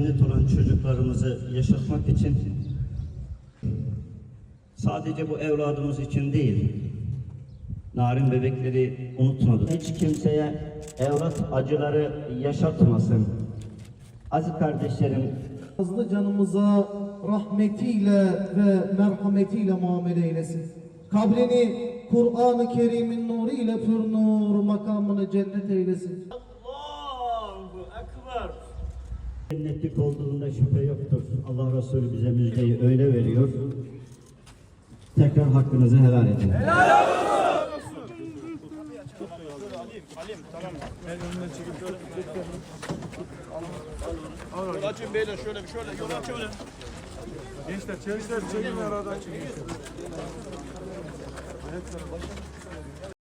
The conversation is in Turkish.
cennet olan çocuklarımızı yaşatmak için sadece bu evladımız için değil, narin bebekleri unutmadık. Hiç kimseye evlat acıları yaşatmasın. Aziz kardeşlerim, Fazla canımıza rahmetiyle ve merhametiyle muamele eylesin. Kabrini Kur'an-ı Kerim'in nuru ile pür nur makamını cennet eylesin. Cennetlik olduğunda şüphe yoktur. Allah Resulü bize müjdeyi öyle veriyor. Tekrar hakkınızı helal edin. Yol açın beyler şöyle bir şöyle yol aç öyle. Gençler, gençler çekin aradan çekin.